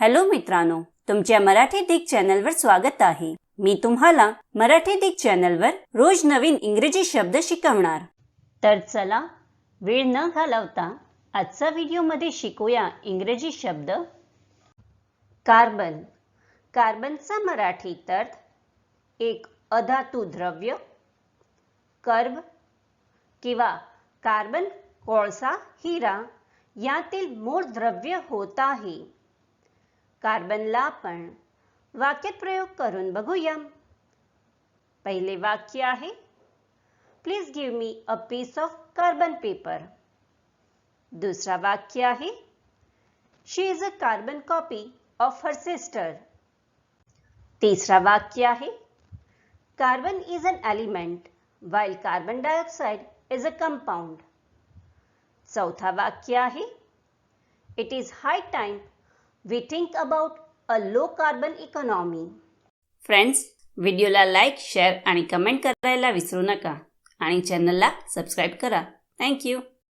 Hello मित्रांनो तुमच्या मराठी दिग चॅनलवर स्वागत आहे. मी तुम्हाला मराठी दिग चॅनलवर रोज नवीन इंग्रजी शब्द शिकवणार. तर चला वेळ न घालवता आजचा व्हिडिओमध्ये शिकूया इंग्रजी शब्द. कार्बन. कार्बनचा मराठीत अर्थ एक अधातू द्रव्य कर्ब किंवा कार्बन कोळसा हिरा यातील मूळ द्रव्य होत आहे. कार्बनला आपण वाक्यात प्रयोग करून बघूया पहिले वाक्य आहे please give me a piece of carbon paper दुसरा वाक्य आहे she is a carbon copy of her sister तिसरा वाक्य आहे carbon is an element while carbon dioxide is a compound चौथा वाक्य आहे it is high time we think about a low carbon economy friends व्हिडिओला लाईक शेअर आणि comment करायला विसरू नका. आणि चॅनलला सबस्क्राईब करा. थँक्यू